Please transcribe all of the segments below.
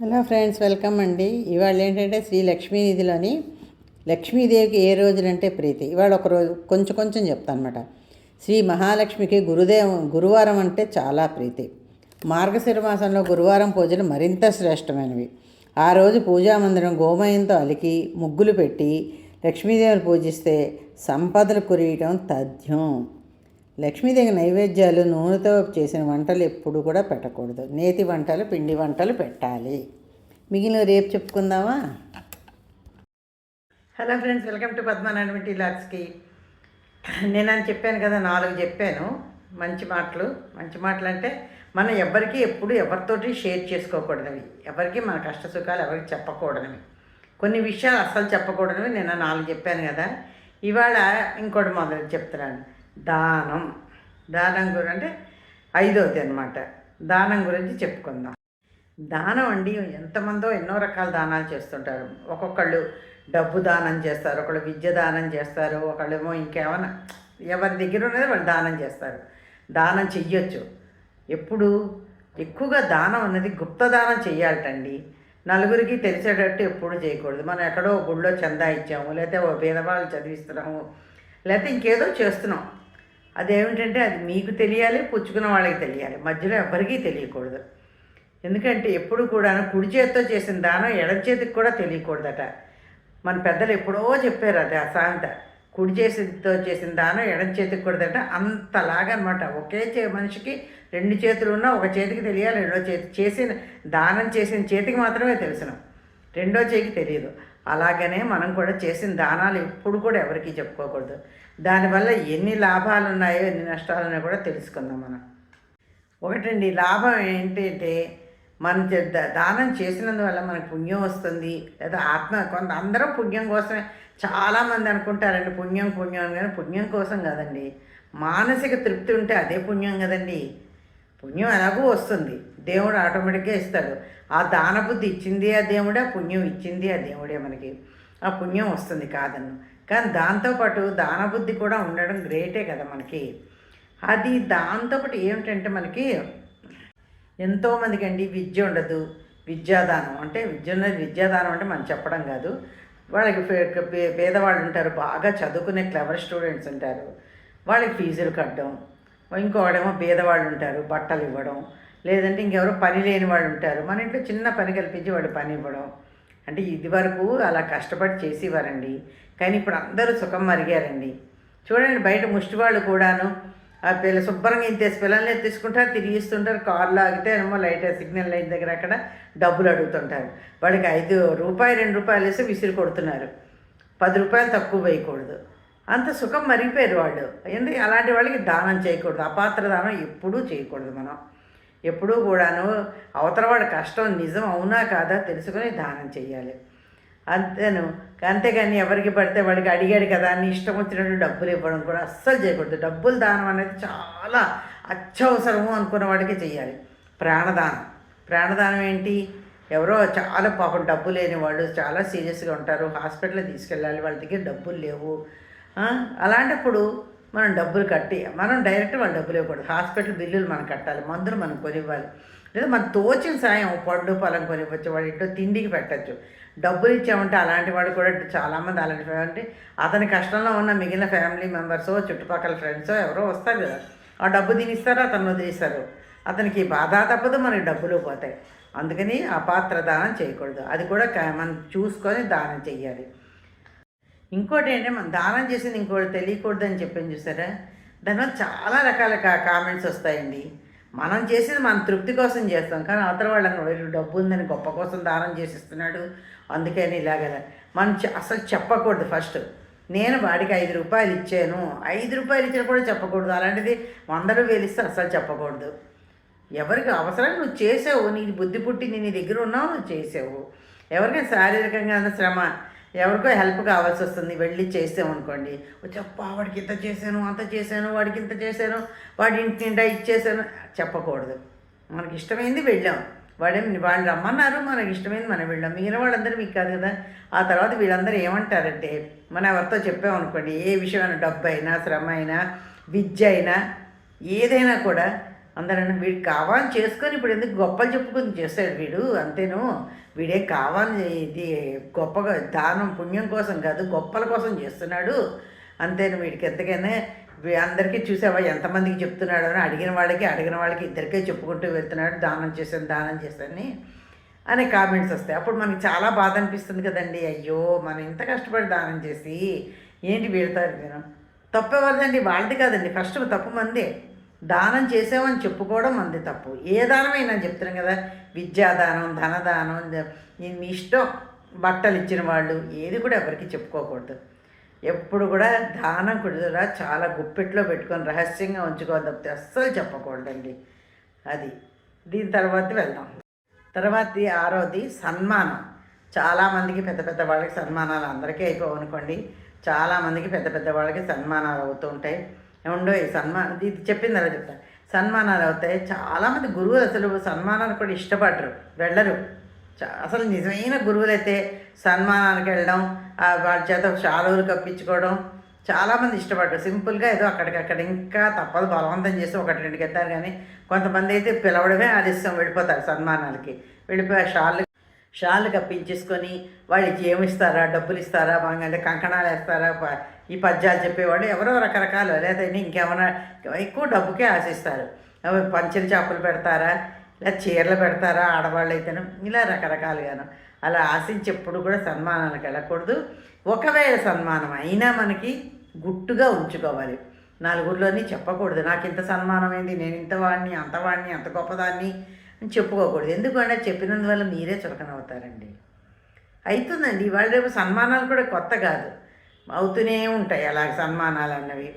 Hello friends welcome అండి. ఇవాళ ఏంటంటే శ్రీ లక్ష్మీనిధిలోని లక్ష్మీదేవికి ఏ రోజులంటే ప్రీతి. ఇవాళ ఒక రోజు కొంచెం కొంచెం చెప్తాను అనమాట శ్రీ మహాలక్ష్మికి గురుదేవ గురువారం అంటే చాలా ప్రీతి. మార్గశిర మాసంలో గురువారం పూజలు మరింత శ్రేష్టమైనవి. ఆ రోజు పూజా మందిరం గోమయంతో అలికి ముగ్గులు పెట్టి లక్ష్మీదేవిని పూజిస్తే సంపదలు కురియటం తథ్యం. లక్ష్మీదేవి నైవేద్యాలు నూనెతో చేసిన వంటలు ఎప్పుడు కూడా పెట్టకూడదు. నేతి వంటలు పిండి వంటలు పెట్టాలి. మిగిలిన రేపు చెప్పుకుందామా? హలో ఫ్రెండ్స్ వెల్కమ్ టు పద్మనాభి లాక్స్కి నేను అని చెప్పాను కదా నాలుగు చెప్పాను. మంచి మాటలు. మంచి మాటలు అంటే మనం ఎవరికి ఎప్పుడు ఎవరితోటి షేర్ చేసుకోకూడదవి ఎవరికి మన కష్ట సుఖాలు ఎవరికి చెప్పకూడదవి కొన్ని విషయాలు అస్సలు చెప్పకూడదవి నేను నాలుగు చెప్పాను కదా. ఇవాళ ఇంకోటి మొదలు చెప్తున్నాను. దానం. దానం గురించి అంటే ఐదవది అనమాట దానం గురించి చెప్పుకుందాం. దానం అండి ఎంతమందో ఎన్నో రకాల దానాలు చేస్తుంటారు. ఒక్కొక్కళ్ళు డబ్బు దానం చేస్తారు ఒకళ్ళు విద్య దానం చేస్తారు ఒకళ్ళేమో ఇంకేమైనా ఎవరి దగ్గర ఉన్నది వాళ్ళు దానం చేస్తారు. దానం చెయ్యొచ్చు. ఎప్పుడు? ఎక్కువగా దానం అన్నది గుప్త దానం చెయ్యాలటండి. నలుగురికి తెలిసేటట్టు ఎప్పుడు చేయకూడదు. మనం ఎక్కడో గుళ్ళో చందా ఇచ్చాము లేకపోతే ఓ పేదవాళ్ళు చదివిస్తున్నాము లేకపోతే ఇంకేదో చేస్తున్నాం. అదేమిటంటే అది మీకు తెలియాలి పుచ్చుకున్న వాళ్ళకి తెలియాలి. మధ్యలో ఎవరికీ తెలియకూడదు. ఎందుకంటే ఎప్పుడు కూడా కుడి చేతితో చేసిన దానం ఎడం చేతికి కూడా తెలియకూడదట. మన పెద్దలు ఎప్పుడో చెప్పారు అది ఆ సామెత కుడి చేతితో చేసిన దానం ఎడం చేతికి కూడదట. అంతలాగా అనమాట ఒకే చే మనిషికి రెండు చేతులు ఉన్నా ఒక చేతికి తెలియాలి రెండో చేతి చేసిన దానం చేసిన చేతికి మాత్రమే తెలుసును. రెండో చేతికి తెలియదు. అలాగనే మనం కూడా చేసిన దానాలు ఎప్పుడు కూడా ఎవరికీ చెప్పుకోకూడదు. దానివల్ల ఎన్ని లాభాలు ఉన్నాయో ఎన్ని నష్టాలు ఉన్నాయో కూడా తెలుసుకుందాం మనం. ఒకటండి లాభం ఏంటంటే మనం దానం చేసినందువల్ల మనకు పుణ్యం వస్తుంది. లేదా ఆత్మ కొంత అందరం పుణ్యం కోసమే. చాలామంది అనుకుంటారండి పుణ్యం పుణ్యం అని కానీ పుణ్యం కోసం కాదండి. మానసిక తృప్తి ఉంటే అదే పుణ్యం కదండి. పుణ్యం ఎలాగూ వస్తుంది. దేవుడు ఆటోమేటిక్గా ఇస్తాడు. ఆ దాన బుద్ధి ఇచ్చింది ఆ దేవుడే ఆ పుణ్యం ఇచ్చింది ఆ దేవుడే మనకి. ఆ పుణ్యం వస్తుంది కాదన్ను. కానీ దాంతోపాటు దాన బుద్ధి కూడా ఉండడం గ్రేటే కదా మనకి. అది దాంతోపాటు ఏమిటంటే మనకి ఎంతోమందికి అండి విద్య ఉండదు. విద్యాదానం అంటే విద్య ఉన్నది విద్యాదానం అంటే మనం చెప్పడం కాదు. వాళ్ళకి పేదవాళ్ళు ఉంటారు బాగా చదువుకునే క్లవర్ స్టూడెంట్స్ ఉంటారు. వాళ్ళకి ఫీజులు కట్టడం. ఇంకోడేమో పేదవాళ్ళు ఉంటారు బట్టలు ఇవ్వడం. లేదంటే ఇంకెవరో పని లేని వాళ్ళు ఉంటారు. మన ఇంట్లో చిన్న పని కల్పించి వాడు పని ఇవ్వడం. అంటే ఇది వరకు అలా కష్టపడి చేసేవారండి. కానీ ఇప్పుడు అందరూ సుఖం మరిగారండి. చూడండి బయట ముష్టి వాళ్ళు కూడాను ఆ పిల్ల శుభ్రంగా ఇంతేసి పిల్లల్ని తీసుకుంటారు తిరిగిస్తుంటారు కార్లు ఆగితే ఏమో లైట్ సిగ్నల్ లైట్ దగ్గర అక్కడ డబ్బులు అడుగుతుంటారు. వాడికి ఐదు రూపాయలు రెండు రూపాయలు వేసి విసిరి కొడుతున్నారు. పది రూపాయలు తక్కువ వేయకూడదు. అంత సుఖం మరిగిపోయారు వాళ్ళు. ఎందుకు? అలాంటి వాళ్ళకి దానం చేయకూడదు. అపాత్ర దానం ఎప్పుడూ చేయకూడదు మనం. ఎప్పుడూ కూడాను అవతలవాడు కష్టం నిజం అవునా కాదా తెలుసుకొని దానం చేయాలి అంతేను. అంతేగాని ఎవరికి పడితే వాడికి అడిగాడు కదా అని ఇష్టం వచ్చినట్టు డబ్బులు ఇవ్వడం కూడా అస్సలు చేయకూడదు. డబ్బులు దానం అనేది చాలా అత్యవసరము అనుకున్న వాడికి చేయాలి ప్రాణదానం. ప్రాణదానం ఏంటి? ఎవరో చాలా పాపం డబ్బు లేని వాళ్ళు చాలా సీరియస్గా ఉంటారు. హాస్పిటల్ తీసుకెళ్ళాలి. వాళ్ళ దగ్గర డబ్బులు లేవు. అలాంటప్పుడు మనం డబ్బులు కట్టి మనం డైరెక్ట్ వాళ్ళు డబ్బులు ఇవ్వకూడదు. హాస్పిటల్ బిల్లులు మనం కట్టాలి మందులు మనం కొనివ్వాలి. లేదా మనం తోచిన సాయం పండు పొలం కొనివ్వచ్చు వాడి ఇంట్లో తిండికి పెట్టచ్చు. డబ్బులు ఇచ్చామంటే అలాంటి వాడు కూడా చాలామంది అలాంటి అంటే అతని కష్టంలో ఉన్న మిగిలిన ఫ్యామిలీ మెంబర్సో చుట్టుపక్కల ఫ్రెండ్సో ఎవరో వస్తారు కదా. ఆ డబ్బు తినిస్తారు అతను వదిలిస్తారు. అతనికి బాధ తప్పదు మనకి డబ్బులు పోతాయి. అందుకని అపాత్ర దానం చేయకూడదు. అది కూడా మనం చూసుకొని దానం చేయాలి ఇంకోటి ఏంటంటే మనం దానం చేసింది ఇంకోటి తెలియకూడదని చెప్పని చూసారా? దానివల్ల చాలా రకాల కా కామెంట్స్ వస్తాయండి. మనం చేసేది మన తృప్తి కోసం చేస్తాం. కానీ అవతల వాళ్ళని వీడు డబ్బు ఉందని గొప్ప కోసం దానం చేసిస్తున్నాడు. అందుకని ఇలాగ మనం చె- అసలు చెప్పకూడదు ఫస్ట్. నేను వాడికి ఐదు రూపాయలు ఇచ్చాను. ఐదు రూపాయలు ఇచ్చినా కూడా చెప్పకూడదు. అలాంటిది వందలు వేలిస్తే అసలు చెప్పకూడదు. ఎవరికి అవసరం? నువ్వు చేసావు. నీకు బుద్ధి పుట్టి నీ దగ్గర ఉన్నావు నువ్వు చేసావు. ఎవరికైనా శారీరకంగా శ్రమ ఎవరికో హెల్ప్ కావాల్సి వస్తుంది. వెళ్ళి చేసావు అనుకోండి. చెప్పా వాడికి ఇంత చేశాను అంత చేశాను వాడికి ఇంత చేశాను వాడి ఇంటి నిండా ఇచ్చేసాను చెప్పకూడదు. మనకి ఇష్టమైంది వెళ్ళాం. వాడేం వాళ్ళు రమ్మన్నారు మనకి ఇష్టమైంది మనం వెళ్ళాం. మిగిలిన వాళ్ళందరూ మీకు కాదు కదా. ఆ తర్వాత వీళ్ళందరూ ఏమంటారంటే మనం ఎవరితో చెప్పామనుకోండి ఏ విషయమైనా డబ్బు అయినా శ్రమ అయినా విద్య అయినా ఏదైనా కూడా అందరూ వీడు కావాలని చేసుకొని ఇప్పుడు ఎందుకు గొప్పలు చెప్పుకొని చేస్తాడు వీడు? అంతేను? వీడే కావాలని ఇది గొప్పగా దానం పుణ్యం కోసం కాదు గొప్పల కోసం చేస్తున్నాడు. అంతేను వీడికి? ఎంతకైనా అందరికీ చూసావా? ఎంతమందికి చెప్తున్నాడు అని అడిగిన వాళ్ళకి అడిగిన వాళ్ళకి ఇద్దరికే చెప్పుకుంటూ వెళ్తున్నాడు. దానం చేశాను దానం చేశాను అనే కామెంట్స్ వస్తాయి. అప్పుడు మనకి చాలా బాధ అనిపిస్తుంది కదండి. అయ్యో మనం ఇంత కష్టపడి దానం చేసి ఏంటి వీడతారు నేను తప్పు వాళ్ళది కాదండి. ఫస్ట్ తప్పు మందే. దానం చేసామని చెప్పుకోవడం మంది తప్పు. ఏ దానమైనా చెప్తున్నాం కదా విద్యాదానం ధనదానం మీ ఇష్టం బట్టలు ఇచ్చిన వాళ్ళు ఏది కూడా ఎవరికి చెప్పుకోకూడదు. ఎప్పుడు కూడా దానం కుదురా చాలా గుప్పెట్లో పెట్టుకొని రహస్యంగా ఉంచుకోవాలి తప్పితే అస్సలు చెప్పకూడదండి. అది. దీని తర్వాత వెళ్దాం. తర్వాత ఆరోది సన్మానం. చాలామందికి పెద్ద పెద్ద వాళ్ళకి సన్మానాలు అందరికీ అయిపోవనుకోండి. చాలామందికి పెద్ద పెద్ద వాళ్ళకి సన్మానాలు అవుతూ ఉంటాయి. ఏముండో ఈ సన్మానం ఇది చెప్పింది అలా చెప్తాను సన్మానాలు అవుతాయి. చాలామంది గురువులు అసలు సన్మానాలు కూడా ఇష్టపడరు వెళ్ళరు. అసలు నిజమైన గురువులైతే సన్మానానికి వెళ్ళడం ఆ వాళ్ళ చేత షాలువులు కప్పించుకోవడం చాలామంది ఇష్టపడరు. సింపుల్గా ఏదో అక్కడికక్కడ ఇంకా తప్పదు బలవంతం చేసి ఒకటి రెండుకి వెళ్తారు కానీ కొంతమంది అయితే పిలవడమే ఆలస్యం వెళ్ళిపోతారు సన్మానాలకి. వెళ్ళిపోయి ఆ షాల్ కప్పించేసుకొని వాళ్ళకి ఏమిస్తారా డబ్బులు ఇస్తారా? బాగా కంకణాలు వేస్తారా? ఈ పద్యాలు చెప్పేవాళ్ళు ఎవరో రకరకాలు లేదా ఇంకేమైనా ఎక్కువ డబ్బుకే ఆశిస్తారు. అవి చేపలు పెడతారా? లేదా చీరలు పెడతారా? ఆడవాళ్ళు అయితేను ఇలా రకరకాలుగాను. అలా ఆశించి ఎప్పుడు కూడా సన్మానాలకు వెళ్ళకూడదు. ఒకవేళ సన్మానం అయినా మనకి గుట్టుగా ఉంచుకోవాలి. నలుగురిలోని చెప్పకూడదు. నాకు ఇంత సన్మానం అయింది నేను ఇంతవాడిని అంతవాడిని అంత వాడిని గొప్పదాన్ని అని చెప్పుకోకూడదు. ఎందుకంటే చెప్పినందువల్ల మీరే చులకనవుతారండి. అవుతుందండి ఇవాళ రేపు సన్మానాలు కూడా కొత్త కాదు. అవుతూనే ఉంటాయి అలా సన్మానాలు అన్నవి.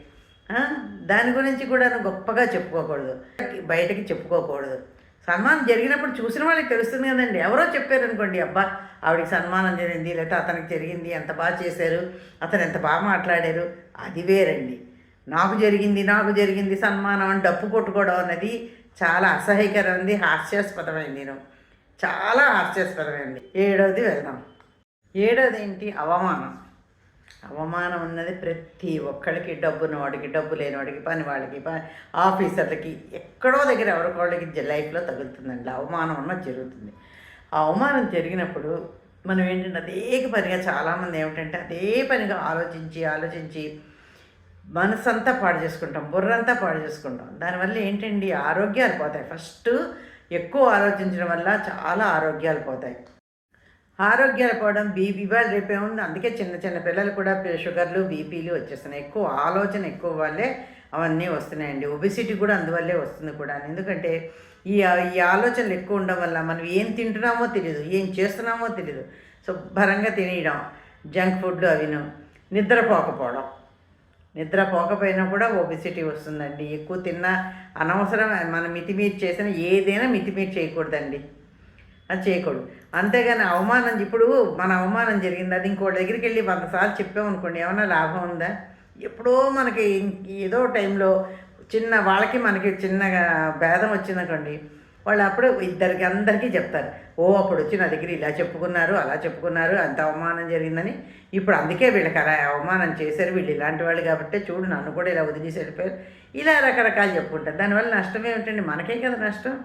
దాని గురించి కూడా గొప్పగా చెప్పుకోకూడదు. బయటకి చెప్పుకోకూడదు. సన్మానం జరిగినప్పుడు చూసిన వాళ్ళకి తెలుస్తుంది కదండి. ఎవరో చెప్పారనుకోండి అబ్బా ఆవిడకి సన్మానం జరిగింది లేకపోతే అతనికి జరిగింది ఎంత బాగా చేశారు అతను ఎంత బాగా మాట్లాడారు. అది వేరండి. నాకు జరిగింది నాకు జరిగింది సన్మానం అని డప్పు కొట్టుకోవడం అన్నది చాలా అసహ్యకరమైంది హాస్యాస్పదమైంది నేను. చాలా హాస్యాస్పదమైంది. ఏడవది వెళ్దాం. ఏడవది ఏంటి? అవమానం. అవమానం ఉన్నది ప్రతి ఒక్కరికి డబ్బున్న వాడికి డబ్బు లేని వాడికి పని వాళ్ళకి పని ఆఫీసర్లకి ఎక్కడో దగ్గర ఎవరికోళ్ళకి లైఫ్లో తగులుతుందండి. అవమానం అన్నది జరుగుతుంది. ఆ అవమానం జరిగినప్పుడు మనం ఏంటంటే అదే పనిగా చాలామంది ఏమిటంటే అదే పనిగా ఆలోచించి ఆలోచించి మనసంతా పాడు చేసుకుంటాం బుర్రంతా పాడు చేసుకుంటాం. దానివల్ల ఏంటండి ఆరోగ్యాలు పోతాయి. ఫస్ట్ ఎక్కువ ఆలోచించడం వల్ల చాలా ఆరోగ్యాలు పోతాయి. ఆరోగ్యాలు పోవడం బీపీ ఇవాళ రేపే ఉంది అందుకే చిన్న చిన్న పిల్లలు కూడా షుగర్లు బీపీలు వచ్చేస్తున్నాయి. ఎక్కువ ఆలోచన ఎక్కువ వల్లే అవన్నీ వస్తున్నాయండి. ఒబిసిటీ కూడా అందువల్లే వస్తుంది కూడా. ఎందుకంటే ఈ ఈ ఆలోచనలు ఎక్కువ ఉండడం వల్ల మనం ఏం తింటున్నామో తెలియదు ఏం చేస్తున్నామో తెలియదు శుభ్రంగా తినేయడం జంక్ ఫుడ్ అవిను నిద్రపోకపోవడం నిద్ర పోకపోయినా కూడా ఒబిసిటీ వస్తుందండి. ఎక్కువ తిన్నా అనవసరం మనం మితిమీరి చేసిన ఏదైనా మితిమీరి చేయకూడదండి. అది చేయకూడదు. అంతేగాని అవమానం ఇప్పుడు మన అవమానం జరిగింది అది ఇంకోటి దగ్గరికి వెళ్ళి వంద సార్లు చెప్పామనుకోండి ఏమైనా లాభం ఉందా? ఎప్పుడో మనకి ఏదో టైంలో చిన్న వాళ్ళకి మనకి చిన్నగా భేదం వచ్చిందనుకోండి వాళ్ళు అప్పుడు ఇద్దరికి అందరికీ చెప్తారు. ఓ అప్పుడు వచ్చి నా దగ్గర ఇలా చెప్పుకున్నారు అలా చెప్పుకున్నారు అంత అవమానం జరిగిందని. ఇప్పుడు అందుకే వీళ్ళకి అలా అవమానం చేశారు వీళ్ళు ఇలాంటి వాళ్ళు కాబట్టి చూడు నన్ను కూడా ఇలా వదిలేసి వెళ్ళిపోయారు. ఇలా రకరకాలు చెప్పుకుంటారు. దానివల్ల నష్టం ఏమిటండి? మనకే కదా నష్టం?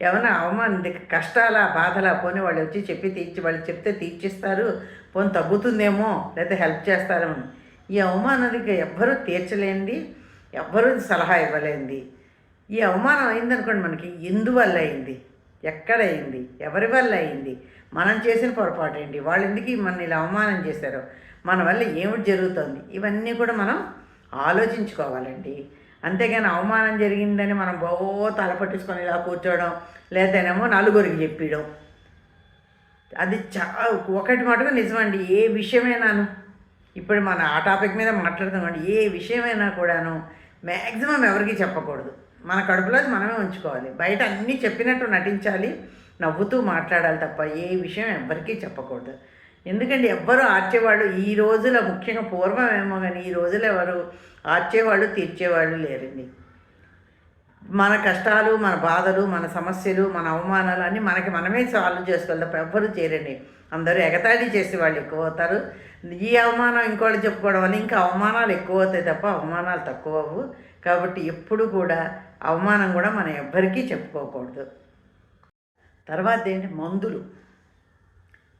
ఏమైనా అవమానం కష్టాల కష్టాలా బాధలా పోనీ వాళ్ళు వచ్చి చెప్పి తీర్చి వాళ్ళు చెప్తే తీర్చిస్తారు పోనీ తగ్గుతుందేమో లేకపోతే హెల్ప్ చేస్తారేమో ఈ అవమానానికి ఎవ్వరూ తీర్చలేంది ఎవ్వరూ సలహా ఇవ్వలేంది. ఈ అవమానం అయిందనుకోండి మనకి ఎందువల్ల అయింది? ఎక్కడ అయింది? ఎవరి వల్ల అయింది? మనం చేసిన పొరపాటు ఏంటి? వాళ్ళు ఎందుకు మన ఇలా అవమానం చేశారు? మన వల్ల ఏమిటి జరుగుతుంది? ఇవన్నీ కూడా మనం ఆలోచించుకోవాలండి. అంతేగాని అవమానం జరిగిందని మనం బో తలపట్టించుకొని ఇలా కూర్చోవడం లేదనేమో నలుగురికి చెప్పడం. అది చా ఒకటి మటుకు నిజమండి ఏ విషయమైనాను ఇప్పుడు మన ఆ టాపిక్ మీద మాట్లాడుతామండి ఏ విషయమైనా కూడాను మ్యాక్సిమం ఎవరికి చెప్పకూడదు. మన కడుపులో మనమే ఉంచుకోవాలి. బయట అన్నీ చెప్పినట్టు నటించాలి నవ్వుతూ మాట్లాడాలి తప్ప ఏ విషయం ఎవ్వరికీ చెప్పకూడదు. ఎందుకంటే ఎవ్వరు ఆర్చేవాళ్ళు ఈ రోజుల ముఖ్యంగా పూర్వం ఏమో కానీ ఈ రోజులు ఎవరు ఆర్చేవాళ్ళు తీర్చేవాళ్ళు లేరండి. మన కష్టాలు మన బాధలు మన సమస్యలు మన అవమానాలు అన్నీ మనకి మనమే సాల్వ్ చేసుకోవాలి తప్ప చేరండి అందరూ ఎగతాళి చేసే వాళ్ళు ఎక్కువ అవుతారు. ఈ అవమానం ఇంకోళ్ళు చెప్పుకోవడం వల్ల ఇంకా అవమానాలు ఎక్కువ అవుతాయి తప్ప అవమానాలు తక్కువ అవ్వు. కాబట్టి ఎప్పుడు కూడా అవమానం కూడా మనం ఎవ్వరికీ చెప్పుకోకూడదు. తర్వాత ఏంటి? మందులు.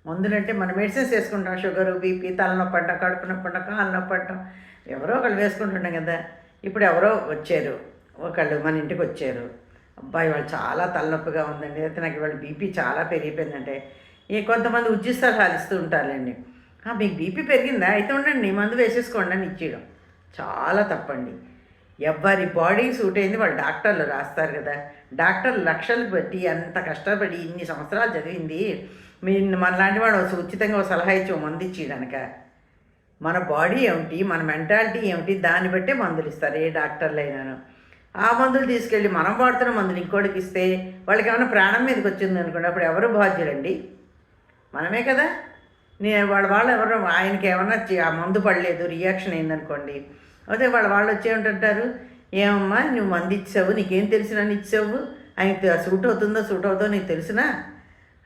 మందులు అంటే మనం మెడిసిన్స్ వేసుకుంటాం. షుగర్ బీపీ తలనొప్పి అంటాం కడుపు నొప్పి అంటాం కాళ్ళ నొప్పి అంటాం. ఎవరో ఒకళ్ళు వేసుకుంటుంటాం కదా. ఇప్పుడు ఎవరో వచ్చారు. ఒకళ్ళు మన ఇంటికి వచ్చారు. అబ్బాయి వాళ్ళు చాలా తలనొప్పిగా ఉందండి. అయితే నాకు ఇవాళ బీపీ చాలా పెరిగిపోయిందంటే ఈ కొంతమంది ఉజ్జిస్తారు ఇస్తూ ఉంటారులేండి. మీకు బీపీ పెరిగిందా? అయితే ఉండండి మందు వేసేసుకోండి అని ఇచ్చేయడం. చాలా తప్పండి. ఎవరి బాడీ సూట్ అయింది వాళ్ళు డాక్టర్లు రాస్తారు కదా. డాక్టర్ లక్షలు పెట్టి అంత కష్టపడి ఇన్ని సంవత్సరాలు చదివింది. మీ మనలాంటి వాడు ఉచితంగా ఒక సలహా ఇచ్చి మందు ఇచ్చేయడానిక మన బాడీ ఏమిటి మన మెంటాలిటీ ఏమిటి దాన్ని బట్టే మందులు ఇస్తారు ఏ డాక్టర్లు అయినాను ఆ మందులు తీసుకెళ్ళి మనం వాడుతున్న మందులు ఇంకోటికి ఇస్తే వాళ్ళకి ఏమైనా ప్రాణం మీదకి వచ్చింది అనుకోండి అప్పుడు ఎవరు బాధ్యులండి? మనమే కదా? నేను వాళ్ళ వాళ్ళు ఎవరు ఆయనకి ఏమన్నా ఆ మందు పడలేదు రియాక్షన్ అయిందనుకోండి. అదే వాళ్ళ వాళ్ళు వచ్చేమంటుంటారు ఏమమ్మా నువ్వు మంది ఇచ్చావు నీకేం తెలిసినా ఇచ్చావు? ఆయనకి సూట్ అవుతుందో సూట్ అవుతుందో నీకు తెలిసినా?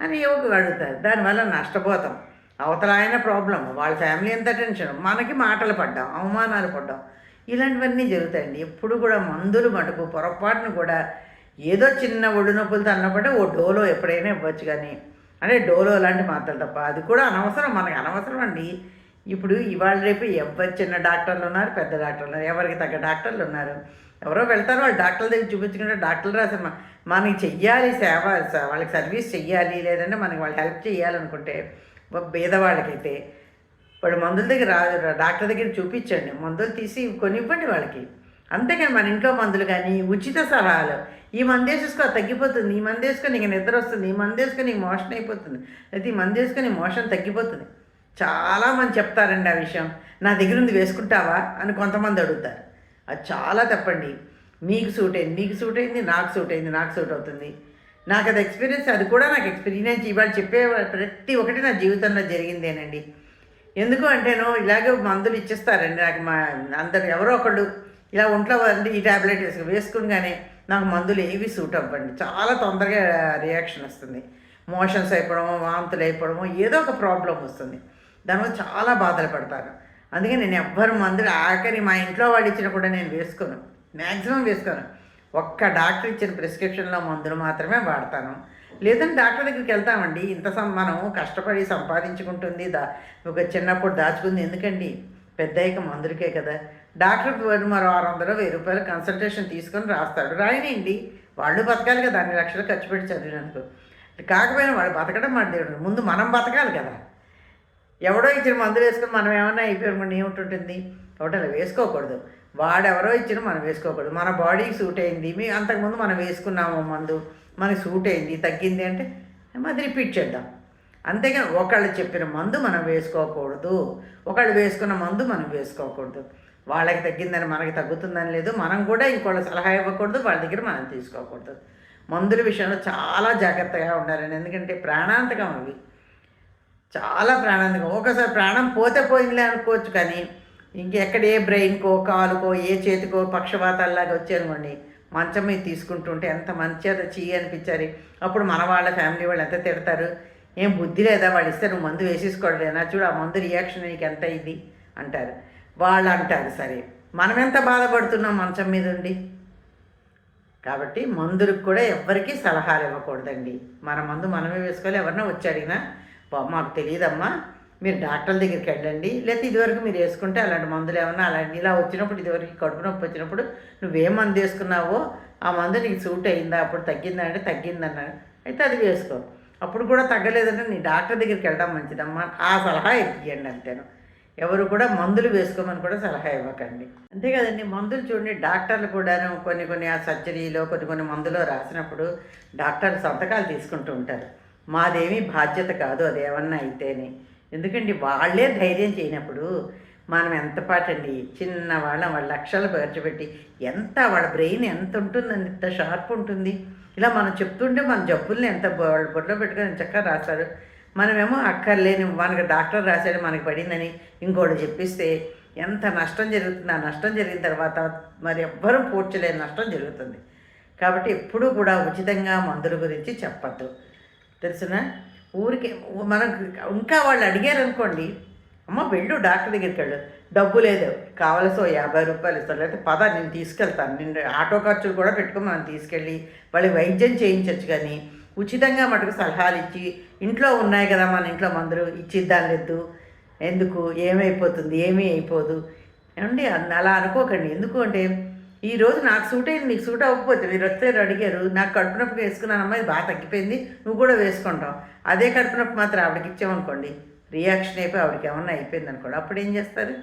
అని యువకు అడుగుతారు. దానివల్ల నష్టపోతాం. అవతల ఆయన ప్రాబ్లం వాళ్ళ ఫ్యామిలీ ఎంత టెన్షన్ మనకి మాటలు పడ్డాం అవమానాలు పడ్డాం. ఇలాంటివన్నీ జరుగుతాయండి. ఎప్పుడు కూడా మందులు మటుకు పొరపాటును కూడా ఏదో చిన్న ఒళ్ళు నొప్పులతో అన్నప్పుడే ఓ డోలో ఎప్పుడైనా ఇవ్వచ్చు కానీ అంటే డోలో లాంటి మాత్రలు తప్ప అది కూడా అనవసరం మనకి అనవసరం అండి. ఇప్పుడు ఇవాళ రేపు ఎవరు చిన్న డాక్టర్లు ఉన్నారు పెద్ద డాక్టర్లు ఉన్నారు ఎవరికి తగ్గ డాక్టర్లు ఉన్నారు. ఎవరో వెళ్తారు వాళ్ళు డాక్టర్ల దగ్గర చూపించుకుంటే డాక్టర్లు రాశారు. మనకి చెయ్యాలి సేవ స- వాళ్ళకి సర్వీస్ చెయ్యాలి లేదంటే మనకి వాళ్ళు హెల్ప్ చేయాలనుకుంటే పేదవాళ్ళకైతే వాడు మందుల దగ్గర డాక్టర్ దగ్గర చూపించండి. మందులు తీసి కొనివ్వండి వాళ్ళకి. అంతేకాని మన ఇంట్లో మందులు కానీ ఉచిత సలహాలు. ఈ మందు వేసేసుకో తగ్గిపోతుంది. ఈ మందు వేసుకొని నీకు నిద్ర వస్తుంది. ఈ మందు వేసుకొని నీకు మోషన్ అయిపోతుంది. అయితే ఈ మందు వేసుకొని మోషన్ తగ్గిపోతుంది. చాలా మంది చెప్తారండి ఆ విషయం. నా దగ్గర ఉంది వేసుకుంటావా అని కొంతమంది అడుగుతారు. అది చాలా తప్పండి. మీకు సూట్ అయింది మీకు సూట్ అయింది నాకు సూట్ అయింది నాకు సూట్ అవుతుంది. నాకు అది ఎక్స్పీరియన్స్ అది కూడా నాకు ఎక్స్పీరియన్స్ ఇవాళ చెప్పే ప్రతి ఒక్కటి నా జీవితంలో జరిగిందేనండి. ఎందుకు అంటేనో ఇలాగే మందులు ఇచ్చేస్తారండి. నాకు మా అందరు ఎవరో ఒకళ్ళు ఇలా ఒంట్లో అంటే ఈ ట్యాబ్లెట్ వేసుకు వేసుకునిగానే నాకు మందులు ఏవి సూట్ అవ్వండి. చాలా తొందరగా రియాక్షన్ వస్తుంది. మోషన్స్ అయిపోవడము వాంతులు అయిపోవడమో ఏదో ఒక ప్రాబ్లం వస్తుంది. దానివల్ల చాలా బాధలు పడతారు. అందుకే నేను ఎవ్వరు మందులు ఆఖరి మా ఇంట్లో వాళ్ళు ఇచ్చిన కూడా నేను వేసుకోను. మ్యాక్సిమం వేసుకోను. ఒక్క డాక్టర్ ఇచ్చిన ప్రిస్క్రిప్షన్లో మందులు మాత్రమే వాడతాను. లేదంటే డాక్టర్ దగ్గరికి వెళ్తామండి. ఇంత మనం కష్టపడి సంపాదించుకుంటుంది దా ఒక చిన్నప్పుడు దాచుకుంది. ఎందుకండి? పెద్దయ్యక మందులకే కదా. డాక్టర్ మరో ఆరు వందలు వెయ్యి రూపాయలు కన్సల్టేషన్ తీసుకొని రాస్తాడు. రాయనండి. వాళ్ళు బతకాలి కదా. అన్ని లక్షలు ఖర్చు పెట్టి చదివినందుకు. కాకపోయినా వాడు బతకడం మన దేవుడు. ముందు మనం బతకాలి కదా. ఎవడో ఇచ్చిన మందులు వేసుకొని మనం ఏమైనా అయిపోయామని ఏముంటుంటుంది? ఒకటి అలా వేసుకోకూడదు. వాడెవరో ఇచ్చిన మనం వేసుకోకూడదు. మన బాడీకి సూట్ అయింది. మీ అంతకుముందు మనం వేసుకున్నాము మందు మనకి సూట్ అయింది తగ్గింది అంటే అది రిపీట్ చేద్దాం. అంతేగాని ఒకళ్ళు చెప్పిన మందు మనం వేసుకోకూడదు. ఒకళ్ళు వేసుకున్న మందు మనం వేసుకోకూడదు. వాళ్ళకి తగ్గిందని మనకి తగ్గుతుందని లేదు. మనం కూడా ఇంకోళ్ళ సలహా ఇవ్వకూడదు. వాళ్ళ దగ్గర మనం తీసుకోకూడదు. మందుల విషయంలో చాలా జాగ్రత్తగా ఉండాలని ఎందుకంటే ప్రాణాంతకం అవి. చాలా ప్రాణాంతకం. ఒకసారి ప్రాణం పోతే పోయిందిలే అనుకోవచ్చు కానీ ఇంకెక్కడ ఏ బ్రెయిన్కో కాలుకో ఏ చేతికో పక్షవాతాల్లాగా వచ్చానుకోండి మంచం మీద తీసుకుంటుంటే ఎంత మంచి అది చీ అనిపించారు అప్పుడు మన వాళ్ళ ఫ్యామిలీ వాళ్ళు ఎంత తిడతారు? ఏం బుద్ధి లేదా? వాళ్ళు ఇస్తే నువ్వు మందు వేసేసుకోవడలేనా చూడు ఆ మందు రియాక్షన్ నీకు ఎంత ఇది అంటారు. వాళ్ళు అంటారు సరే మనం ఎంత బాధపడుతున్నాం మంచం మీద ఉండి? కాబట్టి మందులకు కూడా ఎవ్వరికీ సలహాలు ఇవ్వకూడదండి. మన మందు మనమే వేసుకోవాలి. ఎవరినో వచ్చి అడిగినా మాకు తెలియదమ్మా. మీరు డాక్టర్ల దగ్గరికి వెళ్ళండి. లేకపోతే ఇదివరకు మీరు వేసుకుంటే అలాంటి మందులు ఏమన్నా అలాంటి ఇలా వచ్చినప్పుడు ఇదివరకు కడుపు నొప్పి వచ్చినప్పుడు నువ్వేం మందు వేసుకున్నావో ఆ మందు నీకు సూట్ అయిందా? అప్పుడు తగ్గిందా అంటే తగ్గిందన్నాడు. అయితే అది వేసుకో. అప్పుడు కూడా తగ్గలేదంటే నీ డాక్టర్ దగ్గరికి వెళ్ళడం మంచిదమ్మా ఆ సలహా ఇవ్వండి అంతేను. ఎవరు కూడా మందులు వేసుకోమని కూడా సలహా ఇవ్వకండి. అంతే కదండి. మందులు చూడండి. డాక్టర్లు కూడాను కొన్ని కొన్ని ఆ సర్జరీలో కొన్ని కొన్ని మందులో రాసినప్పుడు డాక్టర్లు సంతకాలు తీసుకుంటూ ఉంటారు. మాదేమీ బాధ్యత కాదు అది ఏమన్నా అయితేనే. ఎందుకండి వాళ్ళే ధైర్యం చేయనప్పుడు మనం ఎంత పాటండి చిన్న వాళ్ళం వాళ్ళ లక్షలు ఖర్చు పెట్టి ఎంత వాళ్ళ బ్రెయిన్ ఎంత ఉంటుందండి ఎంత షార్ప్ ఉంటుంది. ఇలా మనం చెప్తుంటే మన జబ్బుల్ని ఎంత వాళ్ళు వాళ్ళ పెట్టుకొని చక్కగా రాశారు మనమేమో అక్కర్లేని మనకి డాక్టర్ రాశాడు మనకి పడిందని ఇంకోటి చెప్పిస్తే ఎంత నష్టం జరుగుతుంది ఆ నష్టం జరిగిన తర్వాత మరి ఎవ్వరూ పూడ్చలేని నష్టం జరుగుతుంది. కాబట్టి ఎప్పుడూ కూడా ఉచితంగా మందుల గురించి చెప్పద్దు. తెలుసునా? ఊరికే మనం ఇంకా వాళ్ళు అడిగారు అనుకోండి అమ్మ వెళ్ళు డాక్టర్ దగ్గరికి వెళ్ళు. డబ్బు లేదు. కావలసో యాభై రూపాయలు ఇస్తాను. లేకపోతే పద నేను తీసుకెళ్తాను. నేను ఆటో ఖర్చులు కూడా పెట్టుకుని మనం తీసుకెళ్ళి వాళ్ళకి వైద్యం చేయించవచ్చు కానీ ఉచితంగా మటుకు సలహాలు ఇచ్చి ఇంట్లో ఉన్నాయి కదా మన ఇంట్లో మందులు ఇచ్చిద్దాం లేదు. ఎందుకు? ఏమైపోతుంది? ఏమీ అయిపోదు. ఏమండి అలా అనుకోకండి. ఎందుకు అంటే ఈ రోజు నాకు సూట్ అయింది మీకు సూట్ అవ్వకపోతే మీరు వస్తే అడిగారు. నాకు కడుపు నొప్పి వేసుకున్నానమ్మా ఇది బాగా తగ్గిపోయింది నువ్వు కూడా వేసుకుంటావు. అదే కడుపు నొప్పి మాత్రం ఆవిడకి ఇచ్చామనుకోండి రియాక్షన్ అయిపోయి ఆవిడకి ఏమన్నా అయిపోయింది అనుకోండి అప్పుడు ఏం చేస్తారు?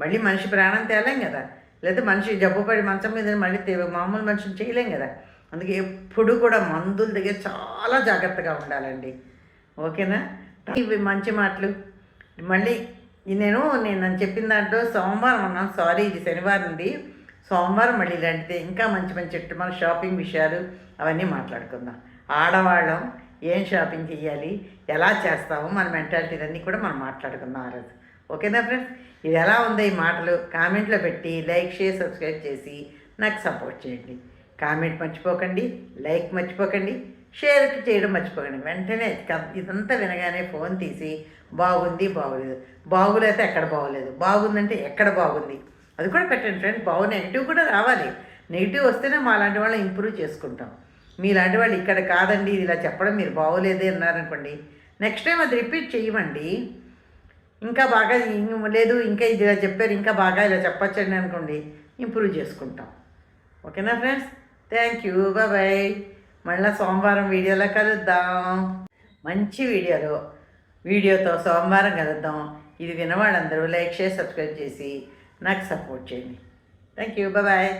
మళ్ళీ మనిషి ప్రాణం తేలేం కదా. లేదా మనిషి జబ్బుపడి మంచం మీద మళ్ళీ తే- మామూలు మనిషిని చేయలేం కదా. అందుకే ఎప్పుడు కూడా మందుల దగ్గర చాలా జాగ్రత్తగా ఉండాలండి. ఓకేనా? ఇవి మంచి మాటలు. మళ్ళీ నేను నేను చెప్పిన దాంట్లో సోమవారం అన్నాను సారీ ఇది శనివారం ఉంది సోమవారం మళ్ళీ ఇలాంటిదే. ఇంకా మంచి మంచి చెట్టు మన షాపింగ్ విషయాలు అవన్నీ మాట్లాడుకుందాం. ఆడవాళ్ళం ఏం షాపింగ్ చేయాలి ఎలా చేస్తాము మన మెంటాలిటీ అన్నీ కూడా మనం మాట్లాడుకుందాం ఆ రోజు. ఓకేనా ఫ్రెండ్స్? ఇది ఎలా ఉందో ఈ మాటలు కామెంట్లో పెట్టి లైక్ షేర్ సబ్స్క్రైబ్ చేసి నాకు సపోర్ట్ చేయండి. కామెంట్ మర్చిపోకండి లైక్ మర్చిపోకండి షేర్ చేయడం మర్చిపోకండి. వెంటనే క- ఇదంతా వినగానే ఫోన్ తీసి బాగుంది బాగోలేదు. బాగులేతే ఎక్కడ బాగోలేదు? బాగుందంటే ఎక్కడ బాగుంది? అది కూడా పెట్టండి ఫ్రెండ్స్ బాగు నెగిటివ్ కూడా రావాలి. నెగిటివ్ వస్తేనే మా లాంటి వాళ్ళని ఇంప్రూవ్ చేసుకుంటాం. మీలాంటి వాళ్ళు ఇక్కడ కాదండి ఇది ఇలా చెప్పడం మీరు బాగోలేదే అన్నారనుకోండి నెక్స్ట్ టైం అది రిపీట్ చేయమండి ఇంకా బాగా లేదు ఇంకా ఇది ఇలా చెప్పారు ఇంకా బాగా ఇలా చెప్పచ్చండి అనుకోండి ఇంప్రూవ్ చేసుకుంటాం. ఓకేనా ఫ్రెండ్స్ థ్యాంక్ యూ బాయ్ మళ్ళీ సోమవారం వీడియోలో కలుద్దాం. మంచి వీడియోలో వీడియోతో సోమవారం కలుద్దాం. ఇది వినవాళ్ళందరూ లైక్ షేర్ సబ్స్క్రైబ్ చేసి నాకు సపోర్ట్ చేయండి థ్యాంక్ యూ బాయ్